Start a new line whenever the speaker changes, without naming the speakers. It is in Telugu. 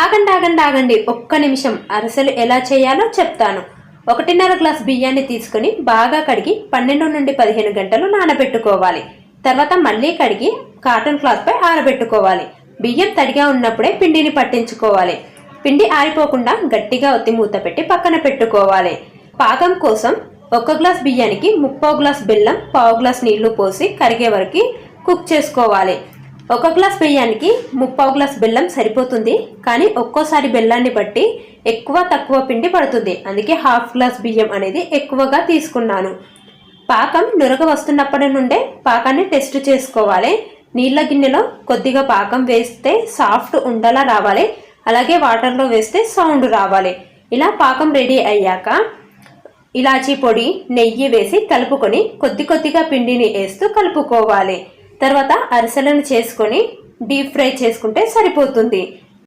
ఆగండి ఆగండి ఆగండి. ఒక్క నిమిషం. అరిసెలు ఎలా చేయాలో చెప్తాను. ఒకటిన్నర గ్లాస్ బియ్యాన్ని తీసుకుని బాగా కడిగి పన్నెండు నుండి పదిహేను గంటలు నానబెట్టుకోవాలి. తర్వాత మళ్ళీ కడిగి కాటన్ క్లాత్పై ఆరబెట్టుకోవాలి. బియ్యం తడిగా ఉన్నప్పుడే పిండిని పట్టించుకోవాలి. పిండి ఆరిపోకుండా గట్టిగా ఒత్తి మూత పెట్టి పక్కన పెట్టుకోవాలి. పాకం కోసం ఒక గ్లాస్ బియ్యానికి ముప్పో గ్లాస్ బెల్లం పావు గ్లాస్ నీళ్ళు పోసి కరిగే వరకు కుక్ చేసుకోవాలి. ఒక గ్లాస్ బియ్యానికి ముప్పావు గ్లాస్ బెల్లం సరిపోతుంది కానీ ఒక్కోసారి బెల్లాన్ని బట్టి ఎక్కువ తక్కువ పిండి పడుతుంది. అందుకే హాఫ్ గ్లాస్ బియ్యం అనేది ఎక్కువగా తీసుకున్నాను. పాకం నురగ వస్తున్నప్పటి నుండే పాకాన్ని టెస్ట్ చేసుకోవాలి. నీళ్ళ గిన్నెలో కొద్దిగా పాకం వేస్తే సాఫ్ట్ ఉండలా రావాలి. అలాగే వాటర్లో వేస్తే సౌండ్ రావాలి. ఇలా పాకం రెడీ అయ్యాక ఇలాచీ పొడి నెయ్యి వేసి కలుపుకొని కొద్ది కొద్దిగా పిండిని వేస్తూ కలుపుకోవాలి. తర్వాత అరిసెలను చేసుకొని డీప్ ఫ్రై చేసుకుంటే సరిపోతుంది.